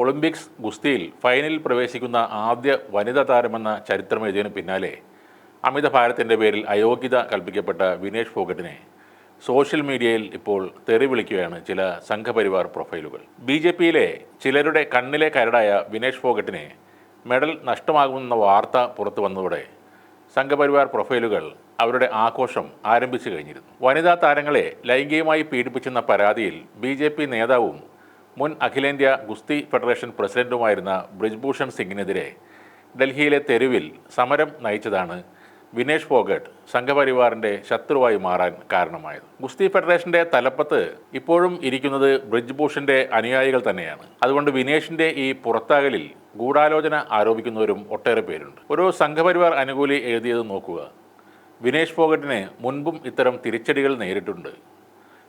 Olympics ഗുസ്തിയിൽ ഫൈനലിൽ പ്രവേശിക്കുന്ന ആദ്യ വനിതാ താരമെന്ന ചരിത്രം എഴുതിയതിനു പിന്നാലെ അമിത ഭാരത്തിന്റെ പേരിൽ അയോഗ്യത കൽപ്പിക്കപ്പെട്ട വിനേഷ് ഫോഗട്ടിനെ സോഷ്യൽ മീഡിയയിൽ ഇപ്പോൾ തെറി വിളിക്കുകയാണ് ചില സംഘപരിവാർ പ്രൊഫൈലുകൾ. ബി ജെ പിയിലെ ചിലരുടെ കണ്ണിലെ കരടായ വിനേഷ് ഫോഗട്ടിനെ മെഡൽ നഷ്ടമാകുമെന്ന വാർത്ത പുറത്തു വന്നതോടെ സംഘപരിവാർ പ്രൊഫൈലുകൾ അവരുടെ ആഘോഷം ആരംഭിച്ചു കഴിഞ്ഞിരുന്നു. വനിതാ താരങ്ങളെ ലൈംഗികമായി പീഡിപ്പിച്ചെന്ന പരാതിയിൽ ബി നേതാവും മുൻ അഖിലേന്ത്യാ ഗുസ്തി ഫെഡറേഷൻ പ്രസിഡന്റുമായിരുന്ന ബ്രിജ്ഭൂഷൺ സിംഗിനെതിരെ ഡൽഹിയിലെ തെരുവിൽ സമരം നയിച്ചതാണ് വിനേഷ് ഫോഗട്ട് സംഘപരിവാറിന്റെ ശത്രുവായി മാറാൻ കാരണമായത്. ഗുസ്തി ഫെഡറേഷന്റെ തലപ്പത്ത് ഇപ്പോഴും ഇരിക്കുന്നത് ബ്രിജ്ഭൂഷന്റെ അനുയായികൾ തന്നെയാണ്. അതുകൊണ്ട് വിനേഷിന്റെ ഈ പുറത്താകലിൽ ഗൂഢാലോചന ആരോപിക്കുന്നവരും ഒട്ടേറെ പേരുണ്ട്. ഒരു സംഘപരിവാർ അനുകൂലി എഴുതിയത് നോക്കുക. വിനേഷ് ഫോഗട്ടിന് മുൻപും ഇത്തരം തിരിച്ചടികൾ നേരിട്ടുണ്ട്.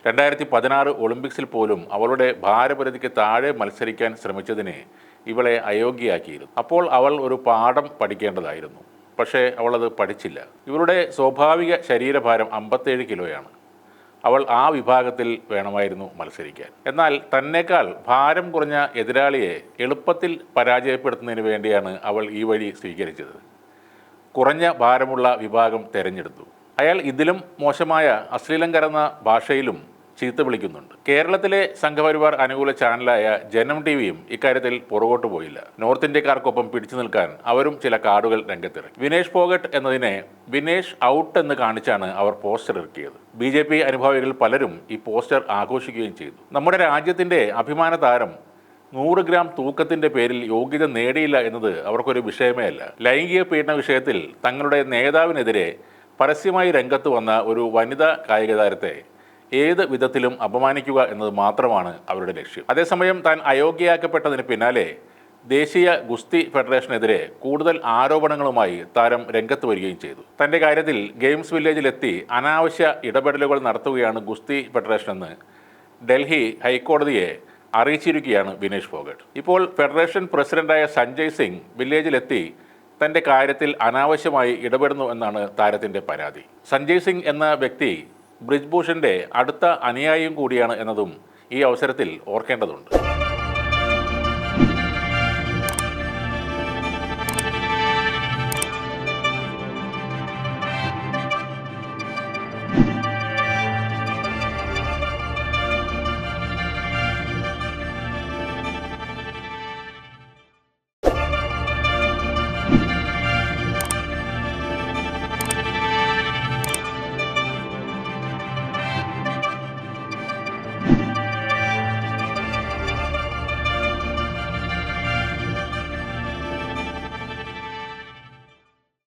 രണ്ടായിരത്തി പതിനാറ് ഒളിമ്പിക്സിൽ പോലും അവളുടെ ഭാരപരിധിക്ക് താഴെ മത്സരിക്കാൻ ശ്രമിച്ചതിനെ ഇവളെ അയോഗ്യയാക്കിയിരുന്നു. അപ്പോൾ അവൾ ഒരു പാഠം പഠിക്കേണ്ടതായിരുന്നു. പക്ഷേ അവളത് പഠിച്ചില്ല. ഇവളുടെ സ്വാഭാവിക ശരീരഭാരം അമ്പത്തേഴ് കിലോയാണ്. അവൾ ആ വിഭാഗത്തിൽ വേണമായിരുന്നു മത്സരിക്കാൻ. എന്നാൽ തന്നേക്കാൾ ഭാരം കുറഞ്ഞ എതിരാളിയെ എളുപ്പത്തിൽ പരാജയപ്പെടുത്തുന്നതിന് വേണ്ടിയാണ് അവൾ ഈ വഴി സ്വീകരിച്ചത്. കുറഞ്ഞ ഭാരമുള്ള വിഭാഗം തെരഞ്ഞെടുത്തു. അയാൾ ഇതിലും മോശമായ അശ്ലീലം കരന്ന ഭാഷയിലും ചീത്ത വിളിക്കുന്നുണ്ട്. കേരളത്തിലെ സംഘപരിവാർ അനുകൂല ചാനലായ ജനം ടി വിയും ഇക്കാര്യത്തിൽ പുറകോട്ട് പോയില്ല. നോർത്ത് ഇന്ത്യക്കാർക്കൊപ്പം പിടിച്ചു നിൽക്കാൻ അവരും ചില കാർഡുകൾ രംഗത്തിറങ്ങി വിനേഷ് പോഗട്ട് എന്നതിനെ വിനേഷ് ഔട്ട് എന്ന് കാണിച്ചാണ് അവർ പോസ്റ്റർ ഇറക്കിയത്. ബി ജെ പി അനുഭാവികൾ പലരും ഈ പോസ്റ്റർ ആഘോഷിക്കുകയും ചെയ്തു. നമ്മുടെ രാജ്യത്തിന്റെ അഭിമാന താരം നൂറ് ഗ്രാം തൂക്കത്തിന്റെ പേരിൽ യോഗ്യത നേടിയില്ല എന്നത് അവർക്കൊരു വിഷയമേ അല്ല. ലൈംഗിക പീഡന വിഷയത്തിൽ തങ്ങളുടെ നേതാവിനെതിരെ പരസ്യമായി രംഗത്ത് വന്ന ഒരു വനിതാ കായിക താരത്തെ ഏത് വിധത്തിലും അപമാനിക്കുക എന്നത് മാത്രമാണ് അവരുടെ ലക്ഷ്യം. അതേസമയം താൻ അയോഗ്യയാക്കപ്പെട്ടതിന് പിന്നാലെ ദേശീയ ഗുസ്തി ഫെഡറേഷനെതിരെ കൂടുതൽ ആരോപണങ്ങളുമായി താരം രംഗത്ത് വരികയും ചെയ്തു. തന്റെ കാര്യത്തിൽ ഗെയിംസ് വില്ലേജിലെത്തി അനാവശ്യ ഇടപെടലുകൾ നടത്തുകയാണ് ഗുസ്തി ഫെഡറേഷൻ എന്ന് ഡൽഹി ഹൈക്കോടതിയെ അറിയിച്ചിരിക്കുകയാണ് വിനേഷ് ഫോഗട്ട്. ഇപ്പോൾ ഫെഡറേഷൻ പ്രസിഡന്റായ സഞ്ജയ് സിംഗ് വില്ലേജിലെത്തി തന്റെ കാര്യത്തിൽ അനാവശ്യമായി ഇടപെടുന്നു എന്നാണ് താരത്തിന്റെ പരാതി. സഞ്ജയ് സിംഗ് എന്ന വ്യക്തി ബ്രിജ്ഭൂഷന്റെ അടുത്ത അനുയായിയും കൂടിയാണ് എന്നതും ഈ അവസരത്തിൽ ഓർക്കേണ്ടതുണ്ട്.